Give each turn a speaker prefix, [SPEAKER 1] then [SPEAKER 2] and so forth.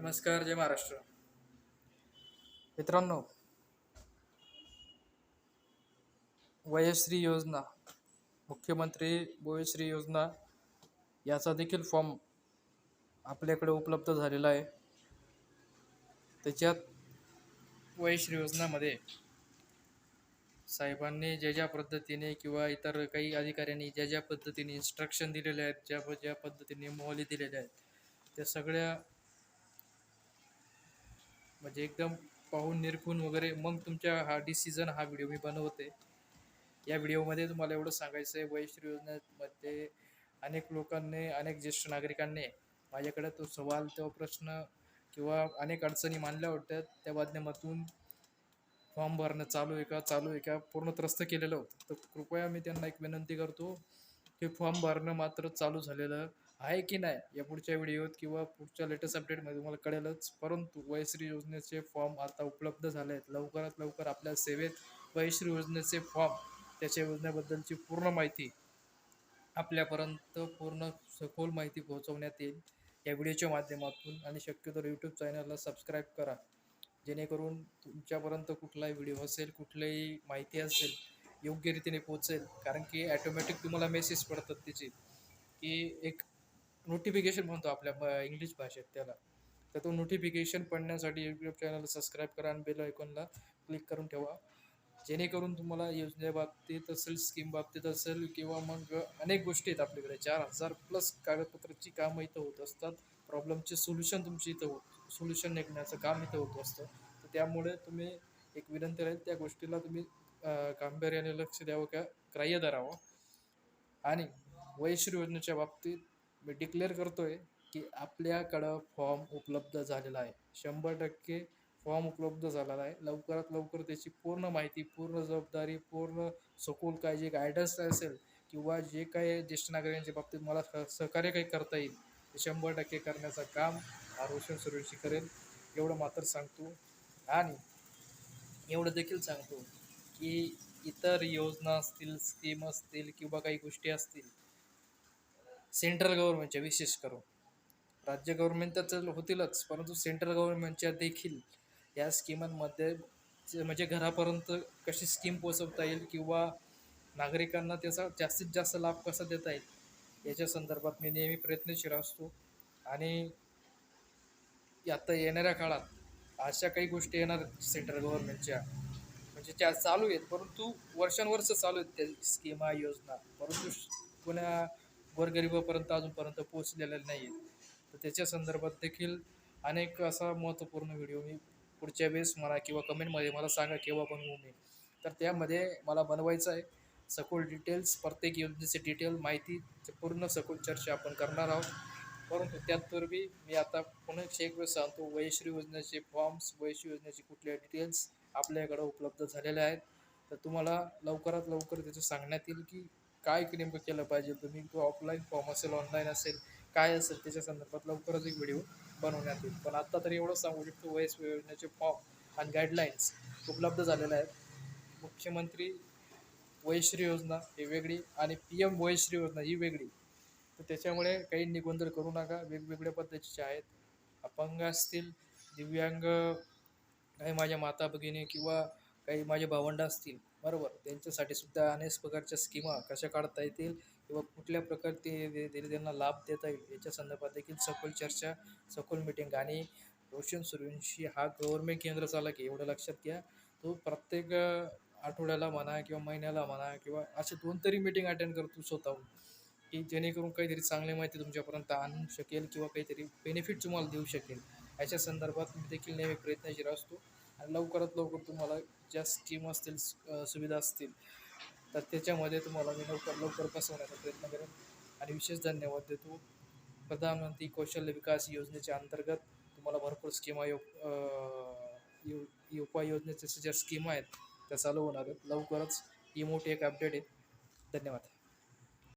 [SPEAKER 1] नमस्कार जय महाराष्ट्र. मित्रांनो वयश्री योजना मुख्यमंत्री वयश्री योजना याचा देखील फॉर्म आपल्याकडे उपलब्ध झालेला आहे. त्याच्यात वयश्री योजनामध्ये साहेबांनी ज्या ज्या पद्धतीने किंवा इतर काही अधिकाऱ्यांनी ज्या ज्या पद्धतीने इन्स्ट्रक्शन दिलेले आहेत ज्या ज्या पद्धतीने मोहली दिलेल्या आहेत त्या सगळ्या म्हणजे एकदम पाहून निरखून वगैरे मग तुमच्या हा डिसिजन हा व्हिडिओ मी बनवते. या व्हिडिओमध्ये तुम्हाला एवढं सांगायचं आहे वयश्री योजनेमध्ये अनेक लोकांनी अनेक ज्येष्ठ नागरिकांनी माझ्याकडे तो सवाल तो प्रश्न किंवा अनेक अडचणी मानल्या होत्या. त्या माध्यमातून फॉर्म भरणं चालू आहे का चालू आहे का पूर्ण त्रस्त केलेलं होतं. तर कृपया मी त्यांना एक विनंती करतो हे फॉर्म भरणं मात्र चालू झालेलं आहे की नाही या पुढच्या व्हिडिओत किंवा पुढच्या लेटेस्ट अपडेटमध्ये तुम्हाला कळेलच. परंतु वयश्री योजनेचे फॉर्म आता उपलब्ध झाले आहेत. लवकरात लवकर आपल्या सेवेत वयश्री योजनेचे फॉर्म त्याच्या योजनेबद्दलची पूर्ण माहिती आपल्यापर्यंत पूर्ण सखोल माहिती पोहोचवण्यात येईल. या व्हिडिओच्या माध्यमातून आणि शक्यतो यूट्यूब चॅनलला सबस्क्राईब करा. जेणेकरून तुमच्यापर्यंत कुठलाही व्हिडिओ असेल कुठलीही माहिती असेल योग्य रीतीने पोहोचेल. कारण की ॲटोमॅटिक तुम्हाला मेसेज पडतात त्याचे. की एक नोटिफिकेशन म्हणतो आपल्या इंग्लिश भाषेत त्याला. तर तो नोटिफिकेशन पडण्यासाठी यूट्यूब चॅनल सबस्क्राईब करा आणि बेल आयकॉनला क्लिक करून ठेवा. जेणेकरून तुम्हाला योजनेबाबतीत असेल स्कीम बाबतीत असेल किंवा मग अनेक गोष्टी आहेत आपल्याकडे. चार हजार प्लस कागदपत्राची कामं इथं होत असतात. प्रॉब्लेमचे सोल्युशन तुमची इथं होत सोल्युशन निघण्याचं काम इथं होत असतं. तर त्यामुळे तुम्ही एक विनंती राहील त्या गोष्टीला तुम्ही गांभीर्याने लक्ष द्यावं का ग्राह्य धरावं आणि वयश्री योजनेच्या बाबतीत मी डिक्लेअर करतोय की आपल्याकडं फॉर्म उपलब्ध झालेला आहे शंभर टक्के फॉर्म उपलब्ध झालेला आहे लवकरात लवकर त्याची पूर्ण माहिती पूर्ण जबाबदारी पूर्ण सखोल काय जे गायडन्स असेल किंवा जे काही ज्येष्ठ नागरिकांच्या बाबतीत मला सह- सहकार्य काही करता येईल ते शंभर टक्के करण्याचं काम हा रोशन सुरेशी करेल एवढं मात्र सांगतो आणि एवढं देखील सांगतो की इतर योजना असतील स्कीम असतील किंवा काही गोष्टी असतील सेंट्रल गव्हर्नमेंटच्या विशेष करून. राज्य गव्हर्नमेंट तर होतीलच परंतु सेंट्रल गव्हर्नमेंटच्या देखील या स्कीमांमध्ये म्हणजे घरापर्यंत कशी स्कीम पोचवता येईल किंवा नागरिकांना त्याचा जास्तीत जास्त लाभ कसा देता येईल याच्या संदर्भात मी नेहमी प्रयत्नशील असतो. आणि आता येणाऱ्या काळात अशा काही गोष्टी येणार सेंट्रल गव्हर्नमेंटच्या म्हणजे त्या चालू आहेत परंतु वर्षानुवर्ष चालू आहेत त्या स्कीमा योजना. परंतु श- कोण्या गोरगरिबापर्यंत अजूनपर्यंत पोहोचलेल्या नाही आहेत तर त्याच्या संदर्भात देखील अनेक असा महत्त्वपूर्ण व्हिडिओ मी पुढच्या वेळेस मला किंवा कमेंटमध्ये मला सांगा केव्हा बनवू मी. तर त्यामध्ये मला बनवायचं आहे सखोल डिटेल्स प्रत्येक योजनेचे डिटेल माहिती पूर्ण सखोल चर्चा आपण करणार आहोत. परंतु त्यापूर्वी मी आता पुन्हा एक वेळ सांगतो वयश्री योजनेचे फॉर्म्स वयश्री योजनेचे कुठल्या डिटेल्स आपल्याकडं उपलब्ध झालेल्या आहेत. तर तुम्हाला लवकरात लवकर त्याचं सांगण्यात येईल की काय नेमकं केलं पाहिजे. तुम्ही तो ऑफलाईन फॉर्म असेल ऑनलाईन असेल काय असेल त्याच्या संदर्भात लवकरच एक व्हिडिओ बनवण्यात येईल. पण आत्ता तरी एवढं सांगू शकतो वयस योजनेचे फॉर्म आणि गाईडलाईन्स उपलब्ध झालेले आहेत. मुख्यमंत्री वयश्री योजना ही वेगळी आणि पी एम वयश्री योजना ही वेगळी. तर त्याच्यामुळे काही गोंधळ करू नका. वेगवेगळ्या पद्धतीचे आहेत. अपंग असतील दिव्यांग काही माझ्या माता भगिनी किंवा काही माझे भावंड असतील बरोबर? त्यांच्यासाठी सुद्धा अनेक प्रकारच्या स्कीमा कशा काढता येतील किंवा कुठल्या प्रकारचे त्यांना लाभ देता येईल याच्या संदर्भात देखील सखोल चर्चा सखोल मिटिंग आणि रोशन सूर्यवंशी हा गव्हर्नमेंट केंद्र चालक आहे एवढं लक्षात घ्या. तो प्रत्येक आठवड्याला म्हणा किंवा महिन्याला म्हणा किंवा असे दोन तरी मिटिंग अटेंड करतो स्वतःहून की जेणेकरून काहीतरी चांगली माहिती तुमच्यापर्यंत आणू शकेल किंवा काहीतरी बेनिफिट तुम्हाला देऊ शकेल. ह्याच्या संदर्भात मी देखील नेहमी प्रयत्नशील असतो. आणि लवकरात लवकर तुम्हाला ज्या स्कीम असतील सुविधा असतील तर त्याच्यामध्ये तुम्हाला मी लवकर लवकर बसवण्याचा प्रयत्न करेन. आणि विशेष धन्यवाद देतो. प्रधानमंत्री कौशल्य विकास योजनेच्या अंतर्गत तुम्हाला भरपूर स्कीमा यो उपाययोजनेच्या ज्या स्कीमा आहेत त्या चालू होणार आहेत. लवकरच ही मोठी एक अपडेट आहे. धन्यवाद.